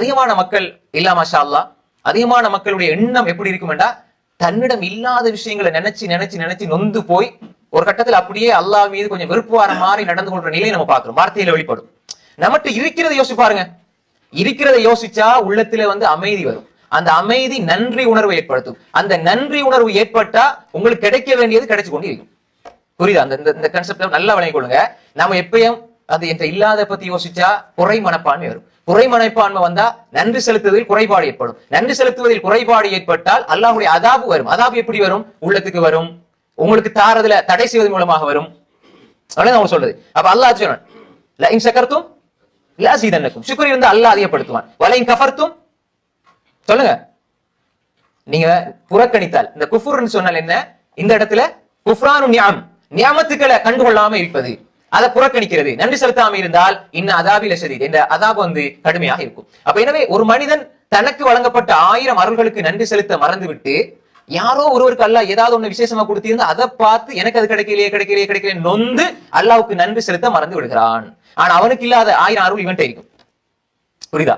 அதிகமான மக்கள் இல்லா மாஷா அல்லா அதிகமான மக்களுடைய எண்ணம் எப்படி இருக்குமெண்டா தன்னிடம் இல்லாத விஷயங்களை நினைச்சு நினைச்சு நினைச்சு நொந்து போய் ஒரு கட்டத்தில் அப்படியே அல்லா மீது கொஞ்சம் வெறுப்பு வர மாதிரி நடந்து கொள்ற நிலையை நம்ம பார்க்கிறோம். வார்த்தையில வெளிப்படும். நம்மகிட்ட இருக்கிறத யோசிச்சு பாருங்க. இருக்கிறத யோசிச்சா உள்ளத்துல வந்து அமைதி வரும். அந்த அமைதி நன்றி உணர்வு ஏற்படுத்தும். அந்த நன்றி உணர்வு ஏற்பட்டா உங்களுக்கு கிடைக்க வேண்டியது கிடைச்சு கொண்டு இருக்கும் புரியுது? அந்த இந்த- கான்செப்ட் நல்லா விளங்கிக் கொள்ளுங்க நம்ம எப்பயும் அது என்ற இல்லாத பத்தி யோசிச்சா குறை மனப்பான்மை வரும். குறை மனப்பான்மை வந்தா நன்றி செலுத்துவதில் குறைபாடு ஏற்படும். நன்றி செலுத்துவதில் குறைபாடு ஏற்பட்டால் அல்லாஹுடைய அதாபு வரும். அதாபு எப்படி வரும்? உள்ளத்துக்கு வரும். உங்களுக்கு தாரதுல தடை செய்வதன் மூலமாக வரும். அவ்வளவுதான் அவங்க சொல்றது. அப்ப அல்லாஹ் சொன்னான் "ல இன் ஷக்கர்தும் வந்து அல்லாஹ் அதிகப்படுத்துவான். வல கஃபர்த்தும் சொல்லுங்க. நீங்க புறக்கணித்தால் இந்த குஃபுர்னு சொன்னால் என்ன? இந்த இடத்துல குஃப்ரானு நியாம் நியாமத்துக்களை கண்டுகொள்ளாம இருப்பது. அதை புறக்கணிக்கிறது. நன்றி செலுத்தாம இருந்தால் இன்னும் அதாபி சரி இந்த அதாபு வந்து கடுமையாக இருக்கும். அப்ப எனவே ஒரு மனிதன் தனக்கு வழங்கப்பட்ட ஆயிரம் அருள்களுக்கு நன்றி செலுத்த மறந்துவிட்டு யாரோ ஒருவருக்கு அல்லா ஏதாவது ஒண்ணு விசேஷமா கொடுத்திருந்தா அதை பார்த்து எனக்கு அது கிடைக்கலையே கிடைக்கலையே கிடைக்கலையே நொந்து அல்லாவுக்கு நன்றி செலுத்த மறந்து விடுகிறான். ஆனா அவனுக்கு இல்லாத ஆயிரம் அருள் இவன் இருக்கும். புரியுதா?